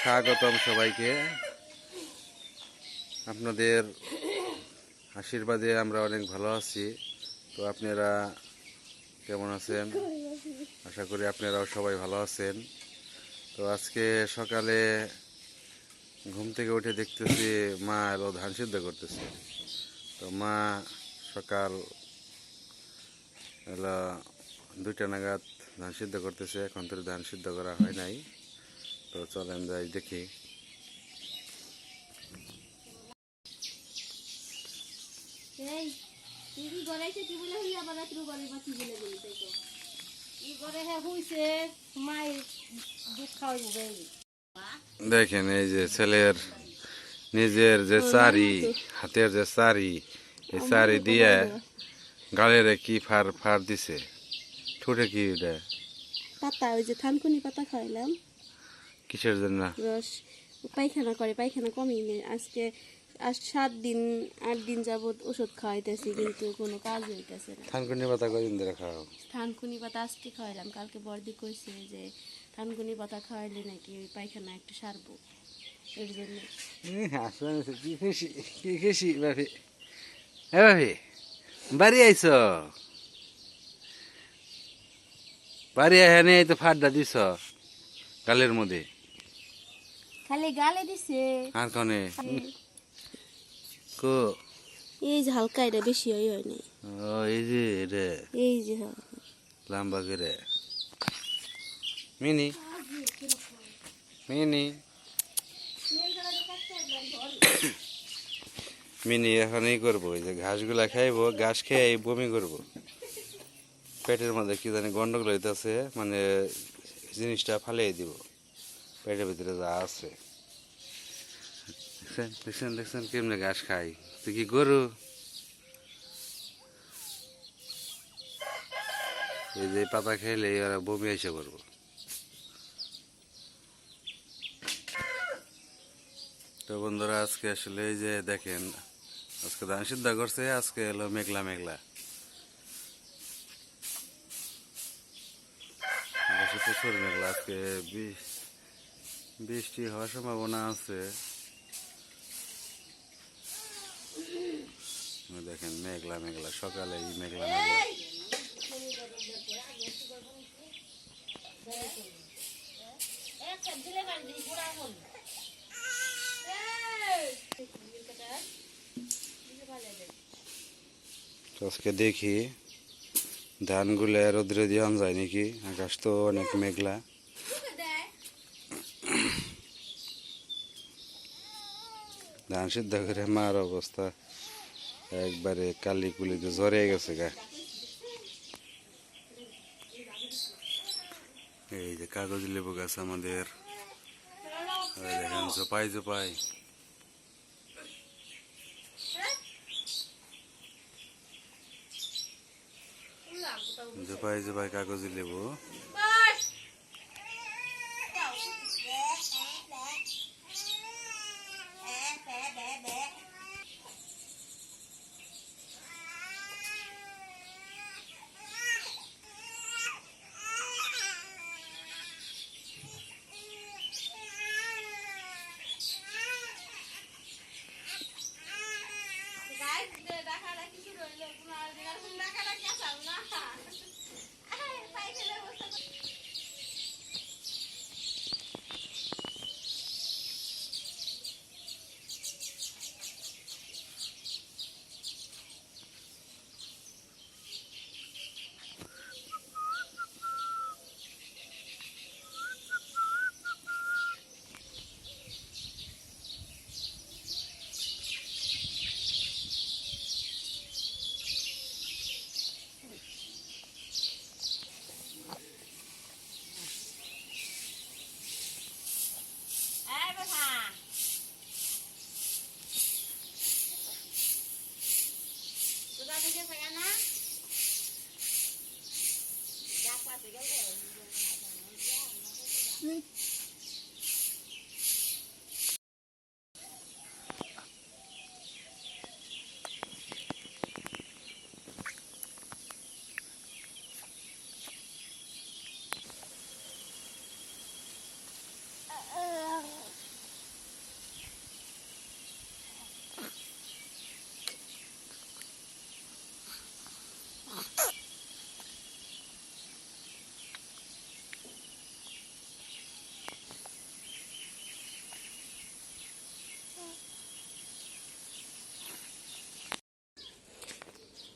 স্বাগতম সবাইকে। আপনাদের আশীর্বাদে আমরা অনেক ভালো আছি। তো আপনারা কেমন আছেন? আশা করি আপনারাও সবাই ভালো আছেন। তো আজকে সকালে ঘুম থেকে উঠে দেখতেছি মা এলো ধান সিদ্ধ করতেছে। তো মা সকাল এলো দুইটা নাগাদ ধান সিদ্ধ করতেছে। এখন তো ধান সিদ্ধ করা হয় নাই। তো চলেন যাই দেখি। দেখেন এই যে ছেলের নিজের যে চারি হাতের যে চারি এই চারি দিয়ে গালের কি ফার ফার দিছে? ঠোঁটে কি এটা পাতা ওই যে থানকুনি পাতা খাওয়াইলাম। কিসের জন্য? পায়খানা করে পায়খানা কমই নেই। আজকে আজ সাত দিন আট দিন যাবত ওষুধ খাওয়াইতেছি কিন্তু কোনো কাজ হইতেছে না। থানকুনি পাতা কদিন ধরে খাও? থানকুনি পাতা আজকে খাওয়াইলাম। কালকে বর্দি কইছে যে থানকুনি পাতা খাওয়াইলে নাকি ওই পায়খানা একটু সারবো। এর জন্য। আসলে কি খুশি কি খুশি বাপি। হ্যাঁ বাপি বাড়ি আইছ? বাড়ি আহে নেই তো ফাড্ডা দিছ কালের মধ্যে। খালি গালে দিছে। আর কনে? কো? এই যে হালকা এটা বেশি হয় নাই। ও এই যে রে এই যে। লম্বা করে। মিনি? মিনি? মিনি এখন এই করব এই যে ঘাসগুলা খাইবো ঘাস খেয়ে এই বমি করব। পেটের মধ্যে কি জানি গন্ডগোল হইতেছে মানে জিনিসটা ফালিয়ে দিব। পেটের ভিতরে যা আছে। দেখছেন দেখছেন দেখছেন কেমনে ঘাস খাই। তুই কি গরু? এই যে পাতা খাইলে ওরা বমি এসে করব তো বন্ধুরা, আজকে আসলে এই যে দেখেন, আজকে ধান সিদ্ধ করছে, আজকে এলো মেঘলা মেঘলা, আজকে বি- বৃষ্টি হওয়ার সম্ভাবনা আছে। দেখেন, মেঘলা মেঘলা, সকালে মেঘলা মেঘলা। আজকে দেখি, ধানগুলো রোদ্রে দিয়ে যায় নাকি? আকাশ তো অনেক মেঘলা। ধান সিদ্ধ করে মার অবস্থা। একবারে কালি কুলিতে ঝরে গেছে গা। এই যে কাগজ লেবু গাছ আমাদের। দেখেন, জোপাই জোপাই। জোপাই জোপাই কাগজ লেবু। Mm-hmm.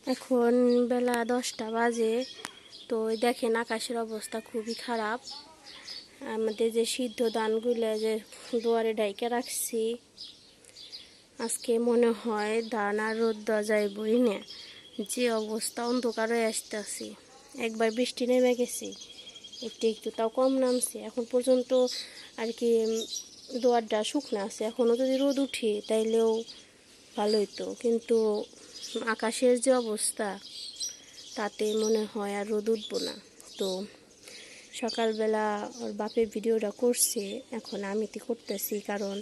এখন বেলা দশটা বাজে, তো দেখেন আকাশের অবস্থা খুবই খারাপ। আমাদের যে সিদ্ধ ধানগুলো যে দুয়ারে ডাইকে রাখছি, আজকে মনে হয় ধান আর রোদ দেওয়া যায় বই না। যে অবস্থা অন্ধকার হয়ে আসতেছি। একবার বৃষ্টি নেমে গেছি, একটু একটু তাও কম নামছে। এখন পর্যন্ত আর কি দুয়ারটা শুকনো আছে। এখনও যদি রোদ উঠে তাইলেও ভালো হতো কিন্তু আকাশের যে অবস্থা, তাতে মনে হয় আর রোদ উঠবো না। তো সকালবেলা ওর বাপের ভিডিওটা করছে, এখন আমি তো করতেছি কারণ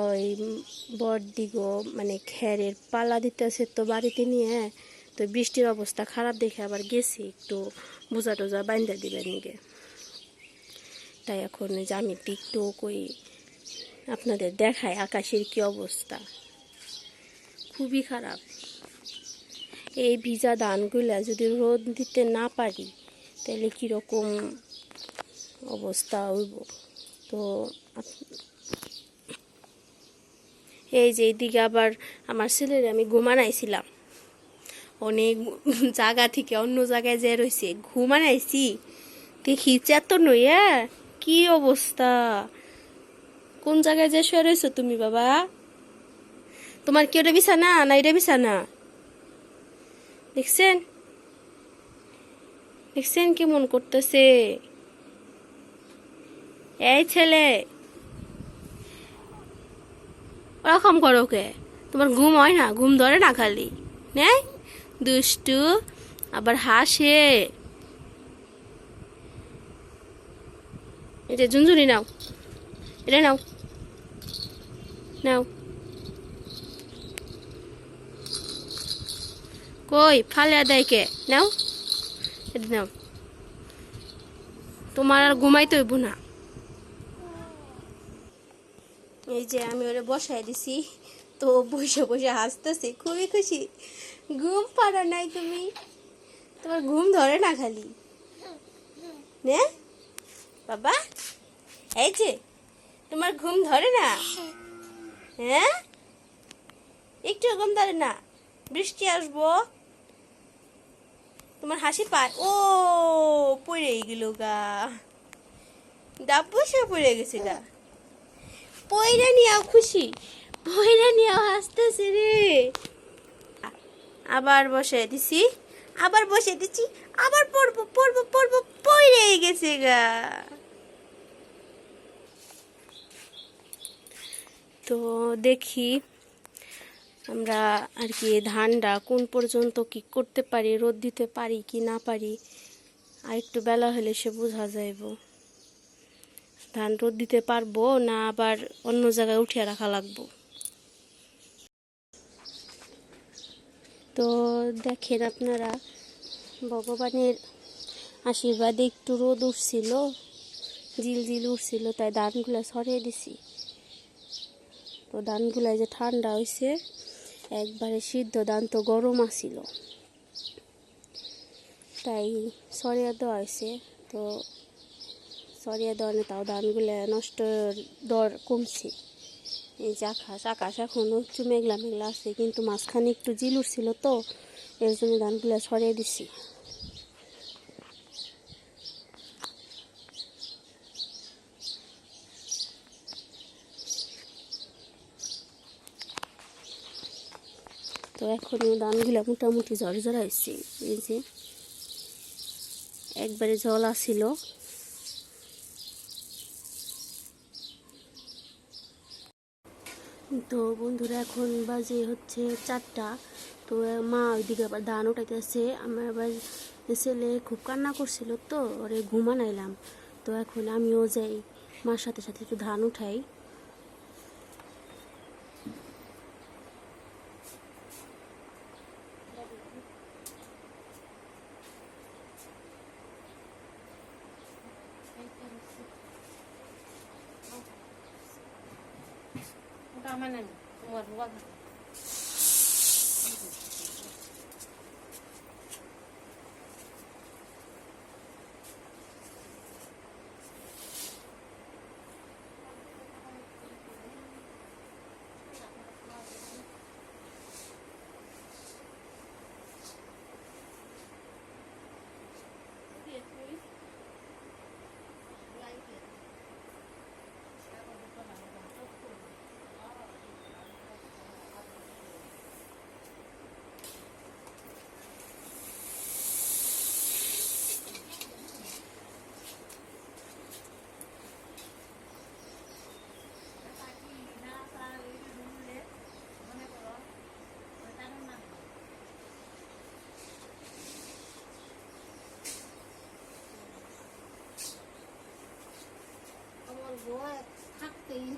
ওই বড়দিগো মানে খ্যারের পালা দিতেছে তো বাড়িতে নিয়ে, তো বৃষ্টির অবস্থা খারাপ দেখে আবার গেছি একটু বোঝা টোজা বাইন্দা দিবেন নিগে। তাই এখন যে আমি টিকটক ওই আপনাদের দেখায় আকাশের কি অবস্থা। খুবই খারাপ। এই ভিজা ধানগুলা যদি রোদ দিতে না পারি, তাহলে কীরকম অবস্থা হইব? তো এই যে এইদিকে আবার আমার ছেলের আমি ঘুমানাইছিলাম অনেক জায়গা থেকে অন্য জায়গায় যে রয়েছে ঘুমানাইছি দেখি চেতন নইয়া কি অবস্থা? কোন জায়গায় যে শুয়ে রয়েছো তুমি বাবা? তোমার কি ওটা বিছানা না এটা বিছানা? দেখছেন? দেখছেন কেমন করতেছে? এই ছেলে। ওরকম করো কে তোমার ঘুম হয় না? ঘুম ধরে না খালি? নেই? দুষ্টু, আবার হাসে। এটা ঝুনঝুনি নাও। এটা নাও। নাও। কই, ফালে দেয় কে? নাও। নাও। তোমার আর ঘুমাইতে হইব না। এই যে আমি ওরে বসাই দিছি। তো বসে বসে হাসতেছি, খুবই খুশি। ঘুম পারো নাই তুমি। তোমার ঘুম ধরে না খালি। নে। বাবা, এই যে, তোমার ঘুম ধরে না? হ্যাঁ? একটু ঘুম ধরে না। বৃষ্টি আসব। তোমার হাসি পায়। ও পড়ে গেল গা। বসে পড়ে গেছে গা। পয়রা নিয়েও খুশি। পয়রা নিয়েও হাসতেছে রে। আবার বসে দিছি। আবার বসে দিচ্ছি। আবার পড়ব পড়ব পড়ব পয়রে গেছে গা। তো দেখি আমরা আর কি ধানটা কোন পর্যন্ত কি করতে পারি, রোদ দিতে পারি কি না পারি, আর একটু বেলা হলে সে বোঝা যাইব। ধান রোদ দিতে পারব না আবার অন্য জায়গায় উঠিয়ে রাখা লাগবো? তো দেখেন আপনারা, ভগবানের আশীর্বাদে একটু রোদ উঠছিল জিল জিল উঠছিল, তাই ধানগুলো সরিয়ে দিছি। তো ধানগুলো যে ঠান্ডা হয়েছে একবারে সিদ্ধ ধান তো গরম আসিল তাই সরিয়া দেওয়া হয়েছে। তো সরিয়া দেওয়ানে তাও ধানগুলো নষ্ট দর কমছে। এই যে আকাশ আকাশ এখনও একটু মেঘলা মেঘলা আছে, কিন্তু মাঝখানে একটু জিল উঠছিল তো, এর জন্য ধানগুলো সরিয়ে দিছি। তো এখন ধানগুলো মোটামুটি ঝরঝরা হয়েছে এই যে একবারে জল আসিল। তো বন্ধুরা, এখন বাজে হচ্ছে চারটা। তো মা ওইদিকে আবার ধান উঠাইতেছে। আমার আবার ছেলে খুব কান্না করছিল তো, ওরে ঘুমানাইলাম। তো এখন আমিও যাই, মার সাথে সাথে একটু ধান উঠাই ওটা আমার না তোমার বাবা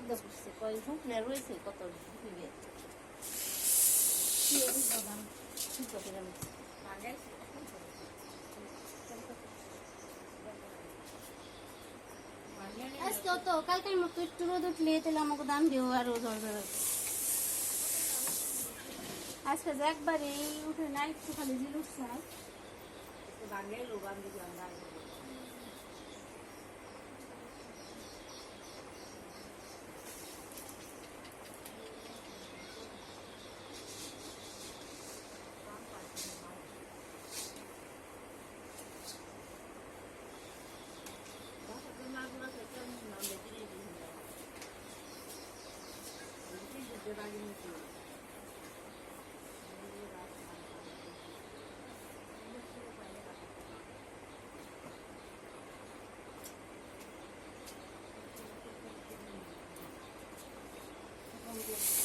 চিন্তা করছে কয় শুকনে রয়েছে কত দিবে আজকে তো কালকের মতো একটু রোদ উঠলে তাহলে আমাকে দাম দিও আরও আছে আজকে যে একবারে উঠে না একটু খালি Thank you.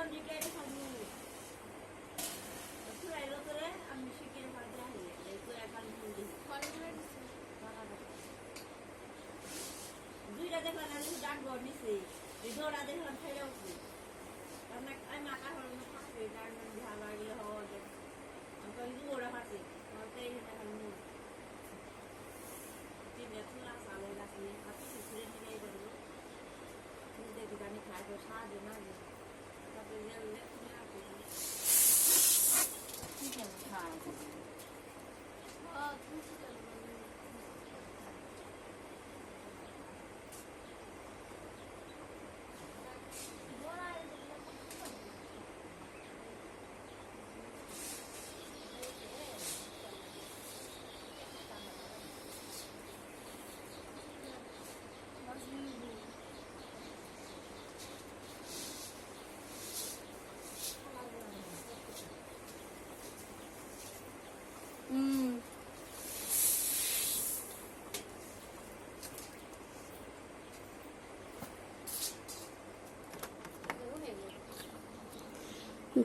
জিল উঠছে না দুইটা দেখলাম আমি ডাক বড় নিছি এই দৌড়া দেখলাম ফেলে উঠছি আমি আমি মাথা হল ফাঁসি ডাক ভালো লাগলে হওয়া যায় আমি তো দৌড়া ফাঁসি আমার তো এই দেখাল মুখ তিনটা চুলা সালে গাছি হাতে ঘুরে নিয়ে এই দেখি জানি খাই তো সাহায্য না যে তারপরে গেলে তুমি আসবে ঠিক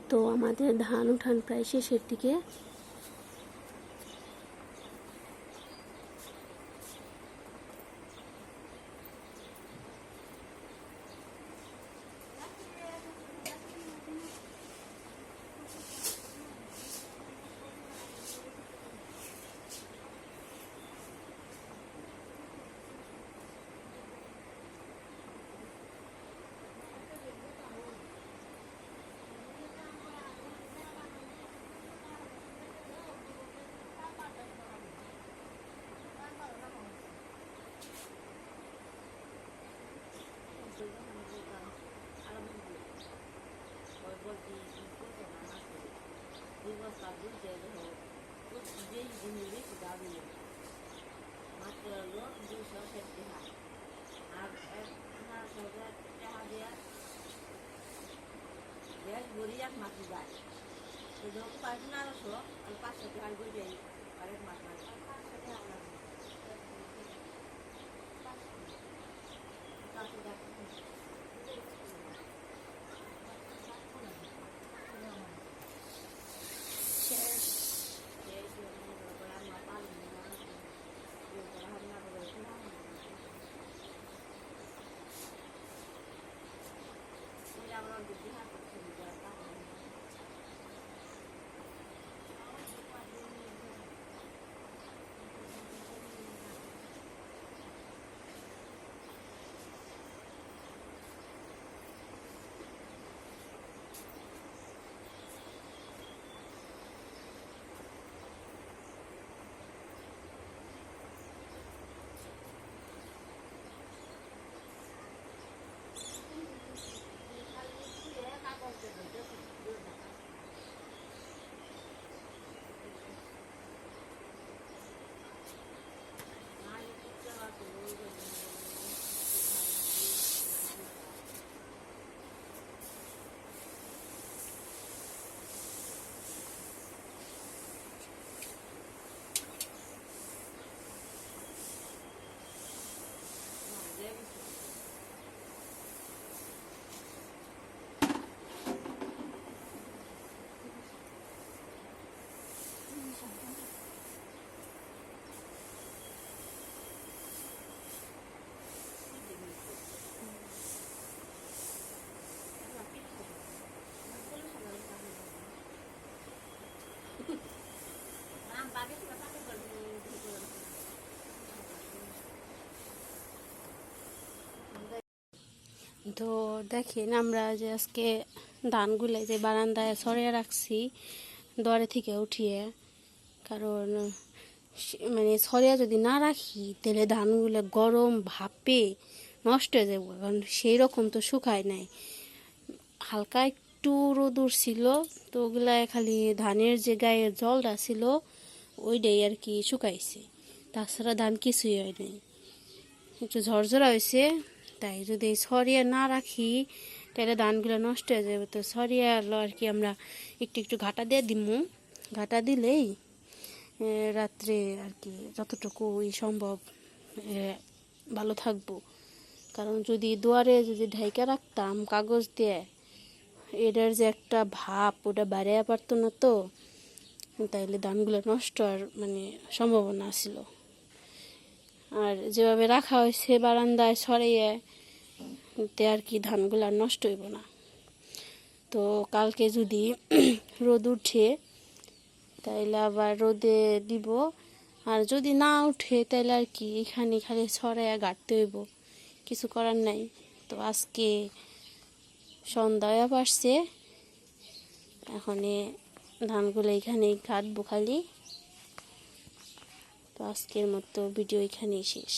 তো আমাদের ধান উঠান প্রায় শেষের দিকে। মাত্র হলো দুশো ষাটটি হাত আর এক হাজার টাকা দেওয়া গ্যাস ভরি এক মাস যায় তো যখন পাঁচ পনেরোশো আর পাঁচশো টাকা করে যাই আরেক মাস মাস পাঁচশো টাকা পাঁচশো টাকা তো দেখেন, আমরা যে আজকে ধানগুলো যে বারান্দায় সরিয়ে রাখছি দরে থেকে উঠিয়ে, কারণ মানে সরিয়ে যদি না রাখি, তাহলে ধানগুলো গরম ভাপে নষ্ট হয়ে যাবে, কারণ সেই রকম তো শুকায় নাই। হালকা একটু রোদুর ছিল, তো ওগুলায় খালি ধানের যে গায়ে জলটা ছিল, ওইটাই আর কি শুকাইছে। তাছাড়া ধান কিছুই হয় নাই। একটু ঝরঝরা হয়েছে তাই যদি সরিয়ে না রাখি তাহলে ধানগুলো নষ্ট হয়ে যাবে। তো সরিয়ে আলো আর কি আমরা একটু একটু ঘাটা দিয়ে দিমু। ঘাটা দিলেই রাত্রে আর কি যতটুকু সম্ভব ভালো থাকব। কারণ যদি দুয়ারে যদি ঢাইকা রাখতাম, কাগজ দিয়ে এটার যে একটা ভাপ ওটা বাড়াইয়া পারতো না তো, তাইলে ধানগুলো নষ্ট আর মানে সম্ভাবনা ছিল। আর যেভাবে রাখা হয়েছে বারান্দায় সরিয়ে তে আর কি ধানগুলো আর নষ্ট হইব না। তো কালকে যদি রোদ উঠে, তাইলে আবার রোদে দিব। আর যদি না উঠে তাহলে আর কি এখানে খালি ছড়াইয়া গাড়তে হইব। কিছু করার নাই। তো আজকে সন্ধ্যায় পারছে এখন ধানগুলো এখানেই কাটবো খালি। তো আজকের মতো ভিডিও এখানেই শেষ।